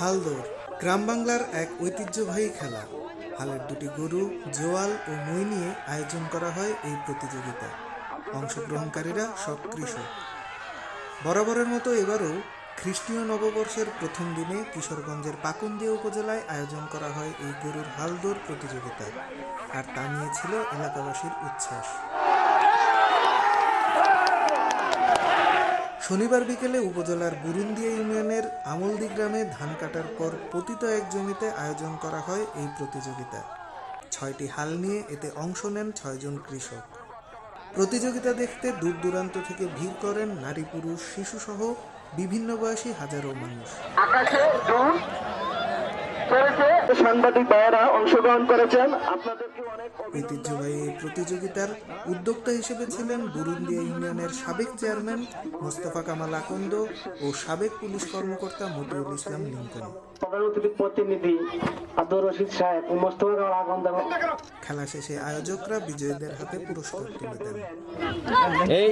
হালদৌড় গ্রাম বাংলার এক ঐতিহ্যবাহী খেলা। হালের দুটি গরু, জোয়াল ও মই নিয়ে আয়োজন করা হয় এই প্রতিযোগিতা অংশগ্রহণকারীরা সব কৃষক। বরাবরের মতো এবারও খ্রিস্টীয় নববর্ষের প্রথম দিনে কিশোরগঞ্জের পাকুন্দিয়া উপজেলায় আয়োজন করা হয় এই গরুর হালদৌড় প্রতিযোগিতা আর তা নিয়ে ছিল এলাকাবাসীর উচ্ছ্বাস। শনিবার বিকেলে উপজেলার বুরুন্দিয়া ইউনিয়নের আমলদি গ্রামে ধান কাটার পর পতিত এক জমিতে আয়োজন করা হয় এই প্রতিযোগিতা। ছয়টি হাল নিয়ে এতে অংশ নেন ছয়জন কৃষক। প্রতিযোগিতা দেখতে দূর দূরান্ত থেকে ভিড় করেন নারী পুরুষ, শিশুসহ বিভিন্ন বয়সী হাজারো মানুষ। আকাশে সাংবাদিক ভাইয়েরা অংশগ্রহণ করেছেন। আপনাদেরকে অনেক ঐতিহ্যবাহী প্রতিযোগিতার উদ্যোক্তা হিসেবে ছিলেন বুরুন্দিয়া ইউনিয়নের সাবেক চেয়ারম্যান মোস্তফা কামাল আকন্দ ও সাবেক পুলিশ কর্মকর্তা মতিউল ইসলাম লিঙ্কন। প্রতিনিধি আব্দুর রশিদ সাহেব মোস্তফা কামাল আগন্দ খেলা শেষে আয়োজকরা বিজয়ীদের হাতে পুরস্কার তুলে দেন। এই